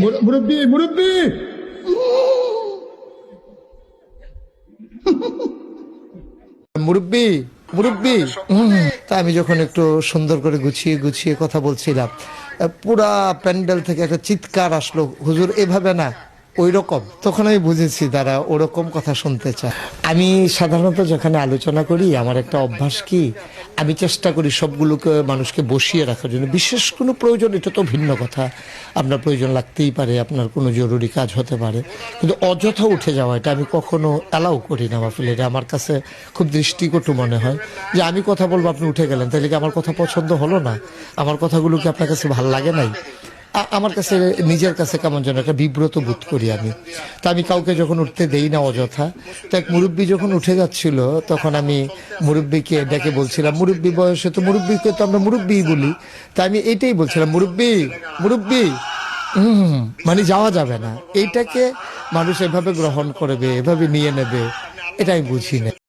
মুর- মুরব্বি মুরব্বি মুরব্বি মুরব্বি তা আমি যখন একটু সুন্দর করে গুছিয়ে গুছিয়ে কথা বলছিলাম পুরা প্যান্ডেল থেকে একটা চিৎকার আসলো হুজুর এভাবে না। ওই রকম তখন আমি বুঝেছি তারা ওরকম কথা শুনতে চায়। আমি সাধারণত যেখানে আলোচনা করি, আমার একটা অভ্যাস কি, আমি চেষ্টা করি সবগুলোকে মানুষকে বসিয়ে রাখার জন্য। বিশেষ কোনো প্রয়োজন, এটা তো ভিন্ন কথা। আপনার প্রয়োজন লাগতেই পারে, আপনার কোনো জরুরি কাজ হতে পারে। কিন্তু অযথা উঠে যাওয়া এটা আমি কখনো অ্যালাউ করি না, মাহফিলে। এটা আমার কাছে খুব দৃষ্টিকটু মনে হয়। যে আমি কথা বলব, আপনি উঠে গেলেন, তাহলে কি আমার কথা পছন্দ হলো না? আমার কথাগুলো কি আপনার কাছে ভালো লাগে নাই? আমার কাছে, নিজের কাছে কেমন যেন একটা বিব্রত বোধ করি আমি। তা আমি কাউকে যখন উঠতে দেই না অযথা, তো এক মুরব্বী যখন উঠে যাচ্ছিল, তখন আমি মুরব্বীকে ডেকে বলছিলাম, মুরব্বী, বয়সে তো মুরব্বীকে তো আমরা মুরব্বীই বলি। তা আমি এইটাই বলছিলাম, মুরব্বী মুরব্বী, হুম মানে যাওয়া যাবে না। এইটাকে মানুষ এভাবে গ্রহণ করবে, এভাবে নিয়ে নেবে, এটা আমি বুঝি না।